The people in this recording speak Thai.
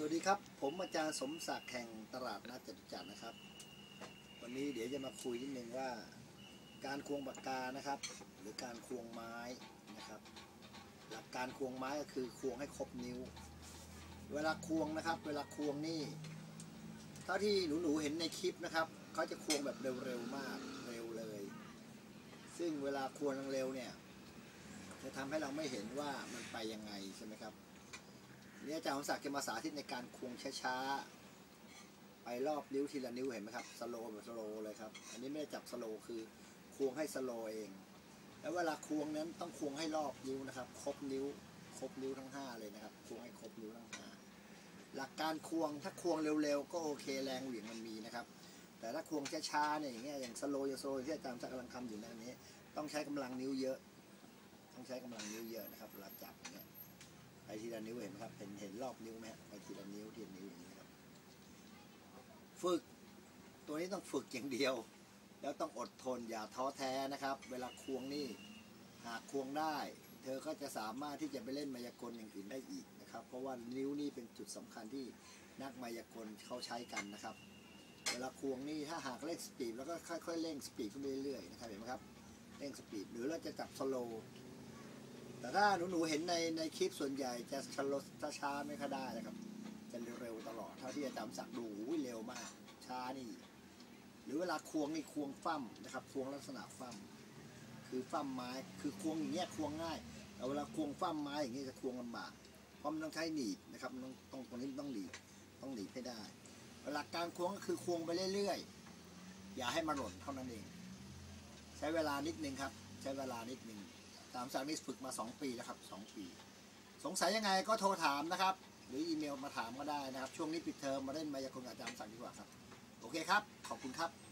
สวัสดีครับ ผมอาจารย์สมศักดิ์แห่งตลาดนัดจตุจักรนะครับ วันนี้เดี๋ยวจะมาคุยนิดนึงว่า การควงปากกานะครับ หรือการควงไม้นะครับ หลักการควงไม้ก็คือควงให้ครบนิ้ว เวลาควงนะครับ เวลาควงนี่เท่าที่หนูๆเห็นในคลิปนะครับเขาจะควงแบบเร็วๆมากเร็วเลย ซึ่งเวลาควงเร็วเนี่ยจะทำให้เราไม่เห็นว่ามันไปยังไงใช่ไหมครับ นี่อาจารย์สมศักดิ์จะมาสาธิตในการควงช้าๆ ไปรอบนิ้วทีละนิ้วเห็นไหมครับสโลว์แบบสโลว์เลยครับ อันนี้ไม่ได้จับสโลว์คือควงให้สโลว์เอง แล้วเวลาควงนั้นต้องควงให้รอบนิ้วนะครับ ครบนิ้ว ครบนิ้วทั้งห้าเลยนะครับ ควงให้ครบนิ้วทั้งห้าหลักการควงถ้าควงเร็วๆ ก็โอเคแรงเหวี่ยงมันมีนะครับ แต่ถ้าควงช้าๆเนี่ยอย่างเงี้ยอย่างสโลว์อย่างสโลที่อาจารย์สมศักดิ์กำลังทำอยู่ในนี้ ต้องใช้กำลังนิ้วเยอะ ต้องใช้กำลังนิ้วเยอะนะครับเวลาจับอย่างเงี้ย ไปทีละนิ้วเห็นไหมครับเห็นเห็นรอบนิ้วไหมไปทีละนิ้วทีละนิ้วอย่างนี้ครับ ฝึก ตัวนี้ต้องฝึกอย่างเดียว แล้วต้องอดทนอย่าท้อแท้นะครับ เวลาควงนี่หากควงได้ เธอก็จะสามารถที่จะไปเล่นมายากลอย่างอื่นได้อีกนะครับ เพราะว่านิ้วนี่เป็นจุดสำคัญที่นักมายากลเขาใช้กันนะครับ เวลาควงนี่ถ้าหากเร่งสปีดแล้วก็ค่อยๆเร่งสปีดขึ้นเรื่อยๆนะครับเห็นไหมครับเร่งสปีดหรือเราจะจับสโล แต่ถ้าหนูหนูๆเห็นในในคลิปส่วนใหญ่จะชะลอช้าไม่ค่อยได้นะครับ จะเร็วตลอดเท่าที่อาจารย์ศักดิ์ดูเร็วมาก ช้านี่ หรือเวลาควงนี่ควงฟั่มนะครับ ควงลักษณะฟั่มคือฟั่มไม้คือควงอย่างเงี้ยควงง่ายแต่เวลาควงฟั่มไม้อย่างเงี้ยจะควงลำบากเพราะมันต้องใช้หนีบนะครับมันต้องต้องตรงนี้ต้องหนีบต้องหนีบให้ได้ หลักการควงก็คือควงไปเรื่อยๆอย่าให้มันหล่นเท่านั้นเอง ใช้เวลานิดนึงครับ ใช้เวลานิดนึง ตามจากนี้ฝึกมา 2 ปีแล้วครับ 2 ปี สงสัยยังไงก็โทรถามนะครับ หรืออีเมลมาถามก็ได้นะครับ ช่วงนี้ปิดเทอมมาเล่นมายากลกับอาจารย์สั่งดีกว่าครับ โอเคครับ ขอบคุณครับ